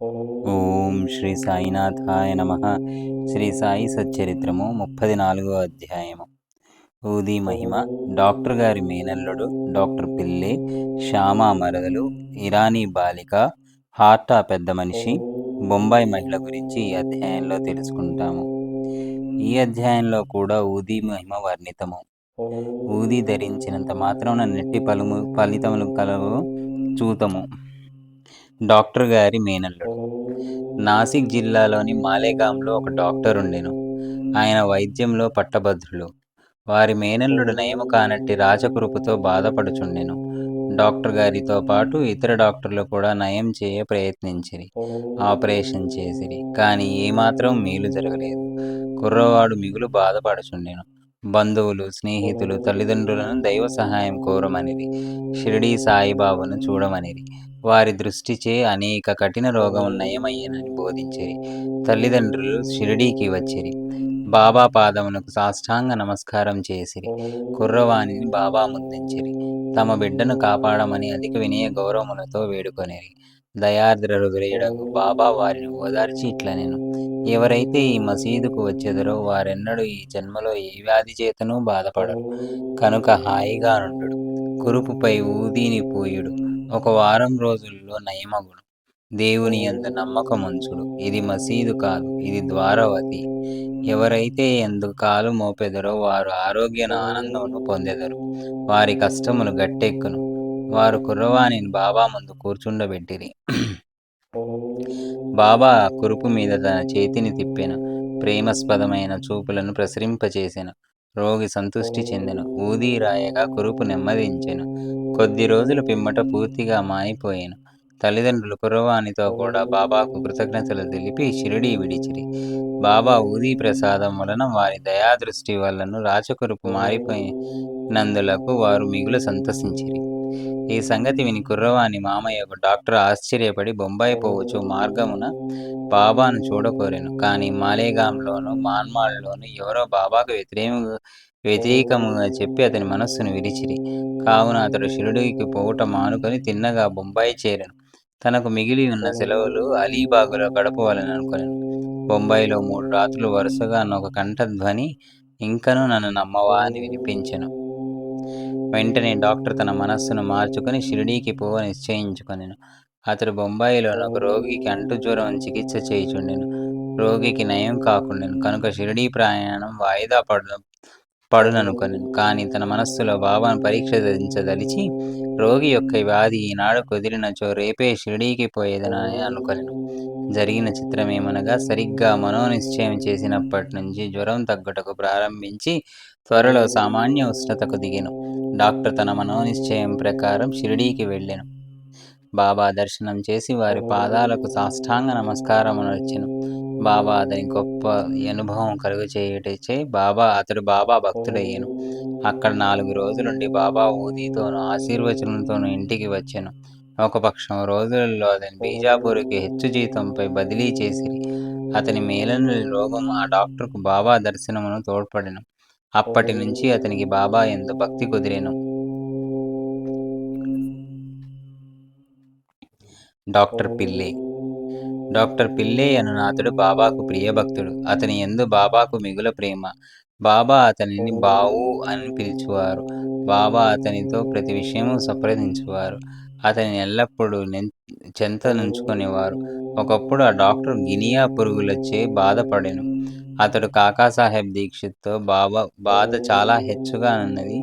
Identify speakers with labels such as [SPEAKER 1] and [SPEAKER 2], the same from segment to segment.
[SPEAKER 1] ఓం శ్రీ సాయినాథాయ నమ. శ్రీ సాయి సచ్చరిత్రము ముప్పది నాలుగో అధ్యాయము. ఊది మహిమ. డాక్టర్ గారి మేనల్లుడు డాక్టర్ పిల్లి శ్యామ మరదలు ఇరానీ బాలిక హార్టా పెద్ద మనిషి బొంబాయి మహిళ గురించి ఈ అధ్యాయంలో తెలుసుకుంటాము. ఈ అధ్యాయంలో కూడా ఊది మహిమ వర్ణితము. ఊది ధరించినంత మాత్రం నెట్టి పలుము ఫలితములు కలవు చూతము. డాక్టర్ గారి మేనల్లుడు నాసిక్ జిల్లాలోని మాలేగాంలో ఒక డాక్టర్ ఉండెను. ఆయన వైద్యంలో పట్టభద్రులు. వారి మేనల్లుడు నయము కానట్టి రాజకృపతో బాధపడుచుండెను. డాక్టర్ గారితో పాటు ఇతర డాక్టర్లు కూడా నయం చేయ ప్రయత్నించిరి. ఆపరేషన్ చేసిరి. కానీ ఏమాత్రం మేలు జరగలేదు. కుర్రవాడు మిగులు బాధపడుచుండెను. బంధువులు స్నేహితులు తల్లిదండ్రులను దైవ సహాయం కోరమనిది షిరిడీ సాయిబాబును చూడమనిది వారి దృష్టిచే అనేక కఠిన రోగం నయమయ్యనని బోధించిరి. తల్లిదండ్రులు షిరిడీకి వచ్చిరి. బాబా పాదమునకు సాష్టాంగ నమస్కారం చేసిరి. కుర్రవాణిని బాబా ముందించిరి తమ బిడ్డను కాపాడమని అధిక వినయ గౌరవములతో వేడుకొనిరి. దయార్ద్ర హృదయుడకు బాబా వారిని ఓదార్చి ఇట్ల నేను ఎవరైతే ఈ మసీదుకు వచ్చేదరో వారెన్నడూ ఈ జన్మలో ఏ వ్యాధి చేతనూ బాధపడరు. కనుక హాయిగా నుండు కురుపుపై ఊదీని పోయుడు. ఒక వారం రోజుల్లో నయమగుడు దేవుని ఎందు నమ్మకముంచుడు. ఇది మసీదు కాదు ఇది ద్వారవతి. ఎవరైతే ఎందుకు కాలు మోపెదరో వారు ఆరోగ్య ఆనందమును పొందెదరు. వారి కష్టములు గట్టెక్కును. వారు కుర్రవాణిని బాబా ముందు కూర్చుండబెట్టిరి. బాబా కురుపు మీద తన చేతిని తిప్పెను. ప్రేమస్పదమైన చూపులను ప్రసరింపచేసెను. రోగి సంతృష్టి చెందెను. ఊదీ రాయగా కురుపు నెమ్మదించెను. కొద్ది రోజుల పిమ్మట పూర్తిగా మాయిపోయాను. తల్లిదండ్రులు కురవాణితో కూడా బాబాకు కృతజ్ఞతలు తెలిపి షిరిడీ విడిచిరి. బాబా ఊదీ ప్రసాదం వలన వారి దయాదృష్టి వలన రాచకురుపు మారిపోయినందులకు వారు మిగులు సంతసించిరి. ఈ సంగతి విని కుర్రవాణి మామయ్యకు డాక్టర్ ఆశ్చర్యపడి బొంబాయి పోవచ్చు మార్గమున బాబాను చూడకోరెను. కానీ మాలేగాంలోను మాన్మాల్లోను ఎవరో బాబాకు వ్యతిరేక వ్యతిరేకముగా చెప్పి అతని మనస్సును విరిచిరి. కావున అతడు షిరుడికి పోవుట మానుకొని తిన్నగా బొంబాయి చేరాను. తనకు మిగిలి ఉన్న సెలవులు అలీబాగులో గడపవాలని అనుకున్నాను బొంబాయిలో మూడు రాత్రులు వరుసగా ఒక కంఠధ్వని ఇంకను నన్ను నమ్మవా అని వినిపించెను. వెంటనే డాక్టర్ తన మనస్సును మార్చుకొని షిరిడీకి పోవ నిశ్చయించుకొనెను అతడు బొంబాయిలో ఒక రోగికి అంటు జ్వరం చికిత్స చేయుచుండెను. రోగికి నయం కాకుండెను. కనుక షిరిడీ ప్రయాణం వాయిదా పడను పడుననుకొనెను కానీ తన మనస్సులో బాబాను పరీక్షించదలిచి రోగి యొక్క వ్యాధి ఈనాడు కుదిరినచో రేపే షిరిడీకి పోయేదనని అనుకొనెను జరిగిన చిత్రమేమనగా సరిగ్గా మనోనిశ్చయం చేసినప్పటి నుంచి జ్వరం తగ్గుటకు ప్రారంభించి త్వరలో సామాన్య ఉష్ణతకు దిగెను. డాక్టర్ తన మనోనిశ్చయం ప్రకారం షిరిడీకి వెళ్ళాను. బాబా దర్శనం చేసి వారి పాదాలకు సాష్టాంగ నమస్కారమునొచ్చెను బాబా అతని గొప్ప అనుభవం కలుగు చేయటచే బాబా అతడు బాబా భక్తుడయ్యాను. అక్కడ నాలుగు రోజులుండి బాబా ఊదితోనూ ఆశీర్వచనంతోనూ ఇంటికి వచ్చాను. ఒక పక్షం రోజులలో అతని బీజాపూర్కి హెచ్చు జీతంపై బదిలీ చేసిరి. అతని మేలన రోగం ఆ డాక్టర్కు బాబా దర్శనమును తోడ్పడెను. అప్పటి నుంచి అతనికి బాబా ఎందు భక్తి కుదిరేను. డాక్టర్ పిల్లి. డాక్టర్ పిల్లే అనునాథుడు బాబాకు ప్రియభక్తుడు. అతని ఎందు బాబాకు మిగుల ప్రేమ. బాబా అతనిని బావు అని పిలిచేవారు. బాబా అతనితో ప్రతి విషయము సంప్రదించేవారు. అతని ఎల్లప్పుడూ చెంత నుంచుకునేవారు. ఒకప్పుడు ఆ డాక్టర్ గినియా పురుగులచే బాధపడెను. అతడు కాకాసాహెబ్ దీక్షిత్తో బాబా బాధ చాలా హెచ్చుగా ఉన్నది.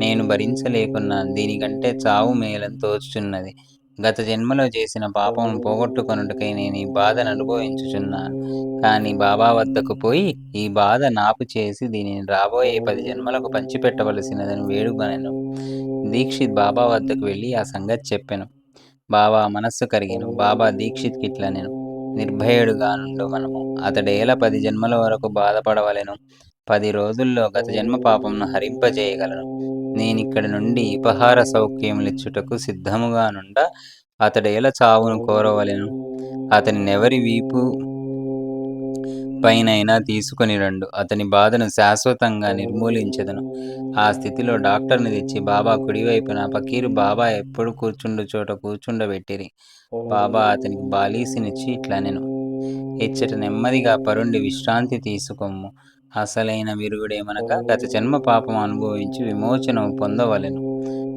[SPEAKER 1] నేను భరించలేకున్నా దీనికంటే చావు మేలం తోచుచున్నది. గత జన్మలో చేసిన పాపం పోగొట్టుకొనుటకై నేను ఈ బాధను అనుభవించుచున్నాను. కానీ బాబా వద్దకు పోయి ఈ బాధ నాపు చేసి దీనిని రాబోయే పది జన్మలకు పంచిపెట్టవలసినదని వేడుకొనెను. దీక్షిత్ బాబా వద్దకు వెళ్ళి ఆ సంగతి చెప్పాను. బాబా మనస్సు కరిగాను. బాబా దీక్షిత్కి ఇట్లా నేను నిర్భయుడుగా నుండు మనము. అతడేలా పది జన్మల వరకు బాధపడవలెను. పది రోజుల్లో గత జన్మ పాపంను హరింపజేయగలను. నేనిక్కడి నుండి ఉపహార సౌఖ్యములిచ్చుటకు సిద్ధముగా నుండ అతడేల చావును కోరవలెను. అతని నెవరి వీపు పైనైనా తీసుకొని రండు. అతని బాధను శాశ్వతంగా నిర్మూలించదను. ఆ స్థితిలో డాక్టర్ని తెచ్చి బాబా కుడివైపున పకీరు బాబా ఎప్పుడు కూర్చుండు చోట కూర్చుండబెట్టిరి. బాబా అతనికి బాలీసినిచ్చి ఇట్లా నేను ఇచ్చట నెమ్మదిగా పరుండి విశ్రాంతి తీసుకొమ్ము. అసలైన విరుగుడేమనక గత జన్మ పాపం అనుభవించి విమోచనం పొందవలెను.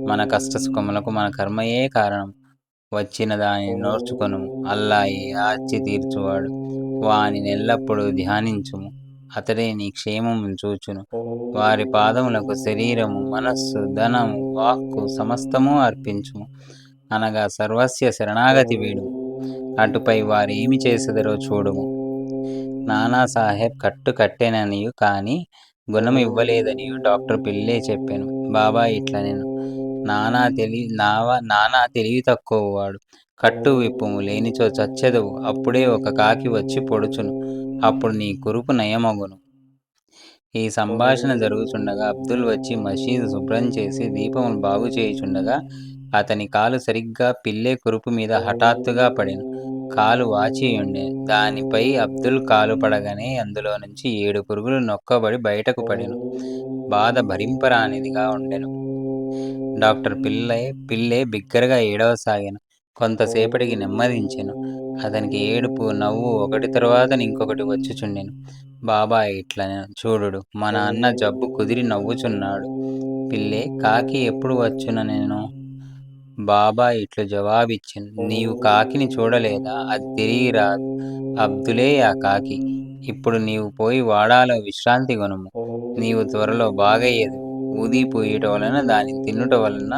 [SPEAKER 1] మన కష్ట సుఖములకు మన కర్మయే కారణం. వచ్చిన దానిని నోర్చుకొను అల్లాయి ఆర్చి తీర్చువాడు. వాని నెల్లప్పుడూ ధ్యానించుము. అతడే నీ క్షేమము చూచును. వారి పాదములకు శరీరము మనస్సు ధనము వాక్కు సమస్తము అర్పించుము. అనగా సర్వస్య శరణాగతి వీడు అటుపై వారు ఏమి చేసెదరో చూడుము. నానాసాహెబ్ కట్టు కట్టేననియు కానీ గుణం ఇవ్వలేదనియు డాక్టర్ పిల్లే చెప్పాను. బాబా ఇట్లా నేను నానా తెలి నావా నానా తెలివి తక్కువ వాడు. కట్టు విప్పుము లేనిచో చచ్చెదవు. అప్పుడే ఒక కాకి వచ్చి పొడుచును. అప్పుడు నీ కురుపు నయమగును. ఈ సంభాషణ జరుగుచుండగా అబ్దుల్ వచ్చి మసీదు శుభ్రం చేసి దీపమును బాగు చేయుచుండగా అతని కాలు సరిగ్గా పిల్లే కురుపు మీద హఠాత్తుగా పడిను. కాలు వాచియుండే దానిపై అబ్దుల్ కాలు పడగానే అందులో నుంచి ఏడు పురుగులు నొక్కబడి బయటకు పడెను. బాధ భరింపరానిదిగా ఉండెను. డాక్టర్ పిల్లే పిల్లే బిగ్గరగా ఏడవసాగాను కొంతసేపటికి నెమ్మదించాను. అతనికి ఏడుపు నవ్వు ఒకటి తర్వాత ఇంకొకటి వచ్చుచుండెను. బాబా ఇట్లా చూడుడు. మా నాన్న జబ్బు కుదిరి నవ్వుచున్నాడు. పిల్లే కాకి ఎప్పుడు వచ్చున నేను? బాబా ఇట్లు జవాబిచ్చాను. నీవు కాకిని చూడలేదా? అది తిరిగి రాదు. అబ్దులే ఆ కాకి. ఇప్పుడు నీవు పోయి వాడాలో విశ్రాంతి కొనుము. నీవు త్వరలో బాగయ్యేది ఊది పోయట వలన దాన్ని తినుట వలన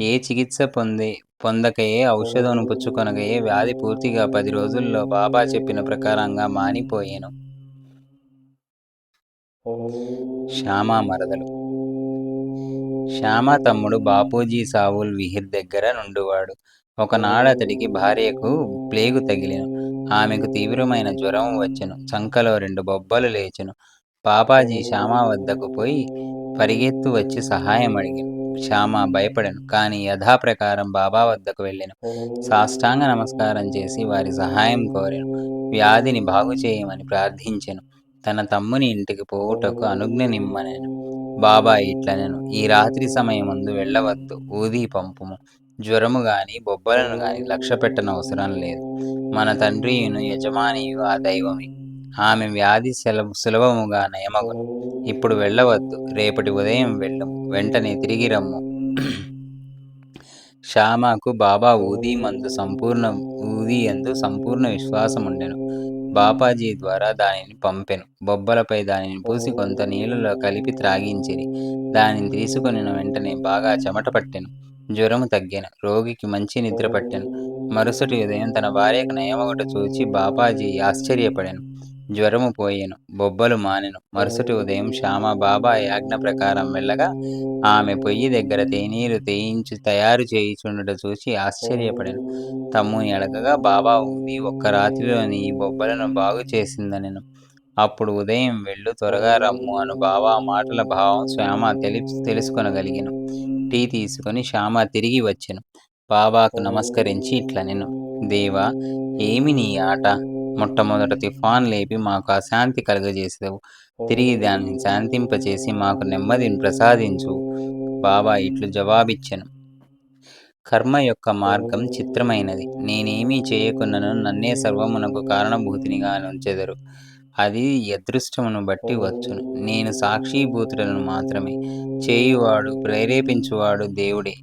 [SPEAKER 1] ఏ చికిత్స పొందే పొందకయే ఔషధమును పుచ్చుకొనకయే వ్యాధి పూర్తిగా పది రోజుల్లో బాబా చెప్పిన ప్రకారంగా మానిపోయాను. శ్యామా మరదలు. శ్యామ తమ్ముడు బాపూజీ సావుల్ విహిర్ దగ్గర నుండువాడు. ఒకనాడు అతడికి భార్యకు ప్లేగు తగిలిను. ఆమెకు తీవ్రమైన జ్వరం వచ్చెను. చంకలో రెండు బొబ్బలు లేచెను. బాబాజీ శ్యామ వద్దకు పోయి పరిగెత్తు వచ్చి సహాయం అడిగాను. శ్యామ భయపడను కానీ యథాప్రకారం బాబా వద్దకు వెళ్ళాను. సాష్టాంగ నమస్కారం చేసి వారి సహాయం కోరాను. వ్యాధిని బాగు చేయమని ప్రార్థించెను. తన తమ్ముని ఇంటికి పోవుటకు అనుజ్ఞ నిమ్మనెను బాబా ఇట్లనెను ఈ రాత్రి సమయముందు వెళ్ళవద్దు. ఊది పంపుము. జ్వరము గాని బొబ్బలను గాని లక్ష్య పెట్టనవసరం లేదు. మన తండ్రియును యజమానియు ఆ దైవమే. ఆమె వ్యాధి సులభముగా నయమగు. ఇప్పుడు వెళ్ళవద్దు. రేపటి ఉదయం వెళ్ళు. వెంటనే తిరిగి రమ్ము. శ్యామకు బాబా ఊది మందు సంపూర్ణ ఊది ఎందు సంపూర్ణ విశ్వాసం ఉండెను బాపాజీ ద్వారా దానిని పంపెను. బొబ్బలపై దానిని పూసి కొంత నీళ్ళలో కలిపి త్రాగించిరి. దానిని తీసుకొని వెంటనే బాగా చెమట పట్టెను. జ్వరము తగ్గాను. రోగికి మంచి నిద్ర పట్టెను. మరుసటి ఉదయం తన భార్యకు నయమగట చూచి బాపాజీ ఆశ్చర్యపడాను. జ్వరము పోయెను బొబ్బలు మానెను. మరుసటి ఉదయం శ్యామ బాబా యాజ్ఞ ప్రకారం వెళ్ళగా ఆమె పొయ్యి దగ్గర తేనీరు తేయించి తయారు చేయుచుండుట చూసి ఆశ్చర్యపడాను. తమ్ముని అడగగా బాబా ఉంది. ఒక్క రాత్రిలోని ఈ బొబ్బలను బాగు చేసిందనెను. అప్పుడు ఉదయం వెళ్ళు త్వరగా రమ్ము అను బాబా మాటల భావం శ్యామ తెలి తెలుసుకొనగలిగాను. టీ తీసుకొని శ్యామ తిరిగి వచ్చాను. బాబాకు నమస్కరించి ఇట్లా నేను దేవా ఏమి నీ ఆట? మొట్టమొదట తుఫాన్ లేపి మాకు అశాంతి కలుగజేసేవు తిరిగి దాన్ని శాంతింపచేసి మాకు నెమ్మదిని ప్రసాదించు. బాబా ఇట్లు జవాబిచ్చెను. కర్మ యొక్క మార్గం చిత్రమైనది. నేనేమీ చేయకున్నను నన్నే సర్వమునకు కారణభూతినిగా నుంచెదరు. అది అదృష్టమును బట్టి వచ్చును. నేను సాక్షిభూతులను మాత్రమే. చేయువాడు ప్రేరేపించువాడు దేవుడే.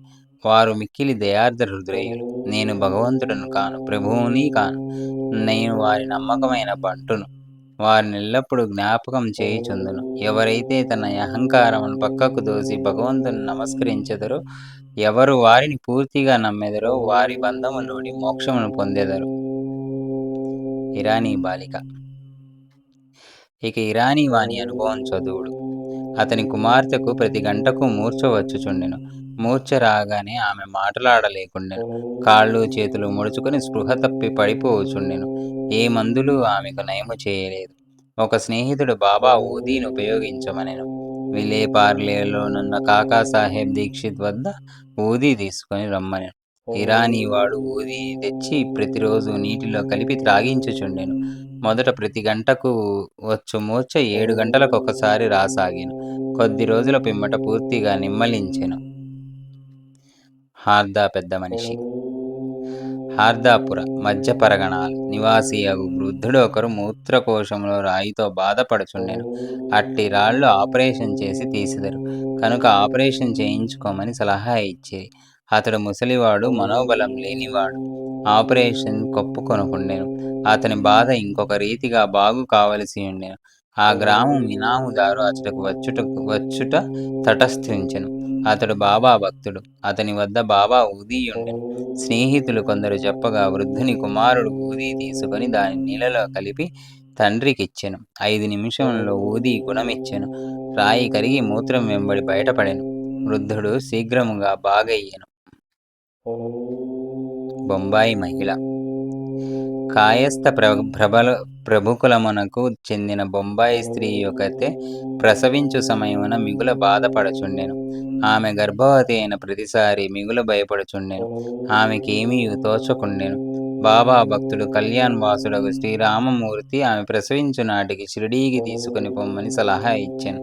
[SPEAKER 1] వారు మిక్కిలి దయార్థ హృదయులు. నేను భగవంతుడను కాను ప్రభువుని కాను. నేను వారి నమ్మకమైన బంటును. వారిని ఎల్లప్పుడూ జ్ఞాపకం చేయుచుందును. ఎవరైతే తన అహంకారమును పక్కకు దోసి భగవంతుని నమస్కరించెదరో ఎవరు వారిని పూర్తిగా నమ్మెదరో వారి బంధములోని మోక్షమును పొందెదరు. ఇరానీ బాలిక. ఇక ఇరానీ వాణి అనుభవం చదువుడు. అతని కుమార్తెకు ప్రతి గంటకు మూర్ఛ వచ్చుచుండెను. మూర్ఛ రాగానే ఆమె మాటలాడలేకుండెను. కాళ్ళు చేతులు ముడుచుకొని స్పృహ తప్పి పడిపోవచుండెను ఏ మందులు ఆమెకు నయము చేయలేదు. ఒక స్నేహితుడు బాబా ఊదీని ఉపయోగించమనెను. విలేపార్లేలోనున్న కాకాసాహెబ్ దీక్షిత్ వద్ద ఊదీ తీసుకొని రమ్మనెను. ఇరానీ వాడు ఊదీ తెచ్చి ప్రతిరోజు నీటిలో కలిపి త్రాగించుచుండెను. మొదట ప్రతి గంటకు వచ్చు మూర్ఛ ఏడు గంటలకు ఒకసారి రాసాగాను. కొద్ది రోజుల పిమ్మట పూర్తిగా నిమ్మలించెను. హార్దా పెద్ద మనిషి హార్దాపుర మధ్య పరగణాల నివాసియగు వృద్ధుడొకరు మూత్రకోశంలో రాయితో బాధపడుచుండెను. అట్టి రాళ్ళు ఆపరేషన్ చేసి తీసిదరు కనుక ఆపరేషన్ చేయించుకోమని సలహా ఇచ్చేది అతడు ముసలివాడు మనోబలం లేనివాడు. ఆపరేషన్ కొప్పుకొనుకుండెను అతని బాధ ఇంకొక రీతిగా బాగు కావలసి ఉండెను ఆ గ్రామం ఇనాముదారు అతడికి వచ్చుట వచ్చుట తటస్థించెను. అతడు బాబా భక్తుడు. అతని వద్ద బాబా ఊదీయుండెను. స్నేహితులు కొందరు చెప్పగా వృద్ధుని కుమారుడు ఊదీ తీసుకొని దాని నీళ్ళలో కలిపి తండ్రికిచ్చెను. ఐదు నిమిషంలో ఊదీ గుణమిచ్చెను. రాయి కరిగి మూత్రం వెంబడి బయటపడెను. వృద్ధుడు శీఘ్రముగా బాగయ్యెను. బొంబాయి మహిళ కాయస్థ ప్రబల ప్రభుకులమునకు చెందిన బొంబాయి స్త్రీ యొక్కతే ప్రసవించు సమయమున మిగుల బాధపడుచుండెను. ఆమె గర్భవతి అయిన ప్రతిసారి మిగుల భయపడుచుండెను. ఆమెకేమీ తోచకుండెను. బాబా భక్తుడు కళ్యాణ్ వాసుడగు శ్రీరామమూర్తి ఆమె ప్రసవించు నాటికి షిరిడీకి తీసుకొని పొమ్మని సలహా ఇచ్చాను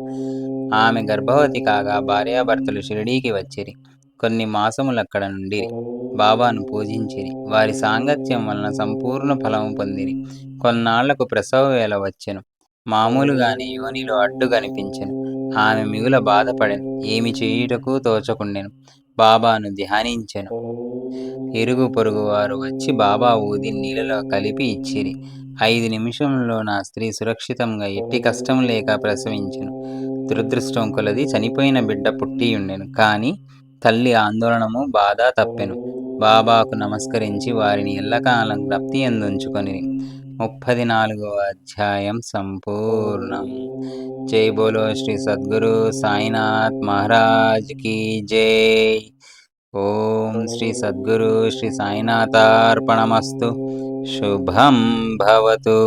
[SPEAKER 1] ఆమె గర్భవతి కాగా భార్యాభర్తలు షిరిడీకి వచ్చిరి. కొన్ని మాసములక్కడ నుండి బాబాను పూజించిరి. వారి సాంగత్యం వలన సంపూర్ణ ఫలము పొందిరి. కొన్నాళ్ళకు ప్రసవవేళ వచ్చెను. మామూలుగానే యోనిలో అడ్డు కనిపించెను. ఆమె మిగుల బాధపడెను. ఏమి చేయుటకు తోచకుండెను. బాబాను ధ్యానించెను. ఇరుగు పొరుగువారు వచ్చి బాబా ఊది నీళ్ళలో కలిపి ఇచ్చిరి. ఐదు నిమిషంలో నా స్త్రీ సురక్షితంగా ఎట్టి కష్టం లేక ప్రసవించెను. దురదృష్టం కొలది చనిపోయిన బిడ్డ పుట్టియుండెను. కానీ తల్లి ఆందోళనము బాధ తప్పెను. బాబాకు నమస్కరించి వారిని ఎల్లకాలం జ్ఞప్తియందుంచుకొనిరి. ముప్పది నాలుగవ అధ్యాయం సంపూర్ణం. జై బోలో శ్రీ సద్గురు సాయినాథ్ మహారాజ్ కీ జై. ఓం శ్రీ సద్గురు శ్రీ సాయినాథార్పణమస్తు. శుభం భవతు